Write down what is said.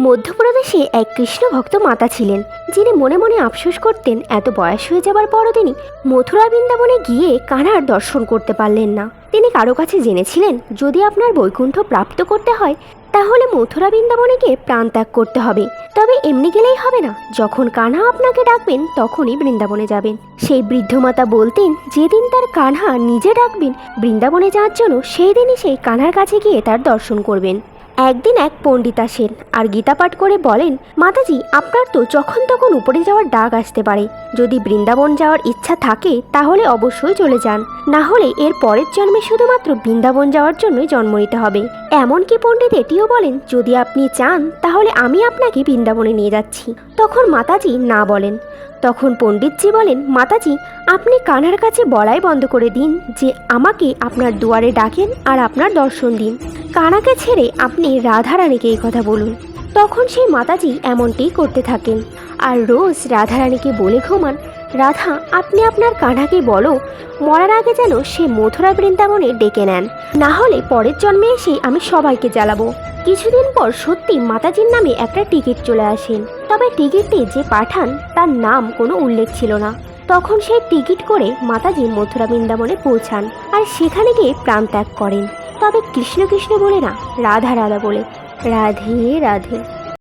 মধ্যপ্রদেশে এক কৃষ্ণ ভক্ত মাতা ছিলেন, যিনি মনে মনে আফসোস করতেন এত বয়স হয়ে যাবার পরও তিনি মথুরা বৃন্দাবনে গিয়ে কানার দর্শন করতে পারলেন না। তিনি কারও কাছে জেনেছিলেন, যদি আপনার বৈকুণ্ঠ প্রাপ্ত করতে হয়, তাহলে মথুরা বৃন্দাবনে গিয়ে প্রাণ ত্যাগ করতে হবে। তবে এমনি গেলেই হবে না। যখন কানহা আপনাকে ডাকবেন, তখনই বৃন্দাবনে যাবেন। সেই বৃদ্ধ মাতা বলতেন, যেদিন তার কানহা নিজে ডাকবেন, বৃন্দাবনে যাওয়ার জন্য সেই দিনই সেই কানহার কাছে গিয়ে তার দর্শন করবেন। একদিন এক পণ্ডিত আসেন আর গীতা পাঠ করে বলেন, মাতাজি, আপনার তো যখন তখন উপরে যাওয়ার ডাক আসতে পারে। যদি বৃন্দাবন যাওয়ার ইচ্ছা থাকে, তাহলে অবশ্যই চলে যান। না হলে এর পরের জন্মে শুধুমাত্র বৃন্দাবন যাওয়ার জন্যই জন্ম নিতে হবে। এমনকি পণ্ডিত এটিও বলেন, যদি আপনি চান, তাহলে আমি আপনাকে বৃন্দাবনে নিয়ে যাচ্ছি। তখন মাতাজি না বলেন। তখন পণ্ডিতজি বলেন, মাতাজি, আপনি কানার কাছে বলাই বন্ধ করে দিন যে আমাকে আপনার দুয়ারে ডাকেন আর আপনার দর্শন দিন। কানাকে ছেড়ে আপনি রাধারানীকে এই কথা বলুন। তখন সেই মাতাজি এমনটিই করতে থাকেন। আর রোজ রাধারানীকে বলে ঘুমান, রাধা, আপনি আপনার কানাকে বলো, মরার আগে যেন সে মথুরা বৃন্দাবনে ডেকে নেন। না হলে পরের জন্মে এসে আমি সবাইকে জ্বালাবো। কিছুদিন পর সত্যি মাতাজির নামে একটা টিকিট চলে আসেন তবে টিকিটটি যে পাঠান, তার নাম কোনো উল্লেখ ছিল না। তখন সেই টিকিট করে মাতাজি মথুরা বৃন্দাবনে পৌঁছান আর সেখানে গিয়ে প্রাণ ত্যাগ করেন। তবে কৃষ্ণ কৃষ্ণ বলে না রাধা রাধা বলে। রাধে রাধে।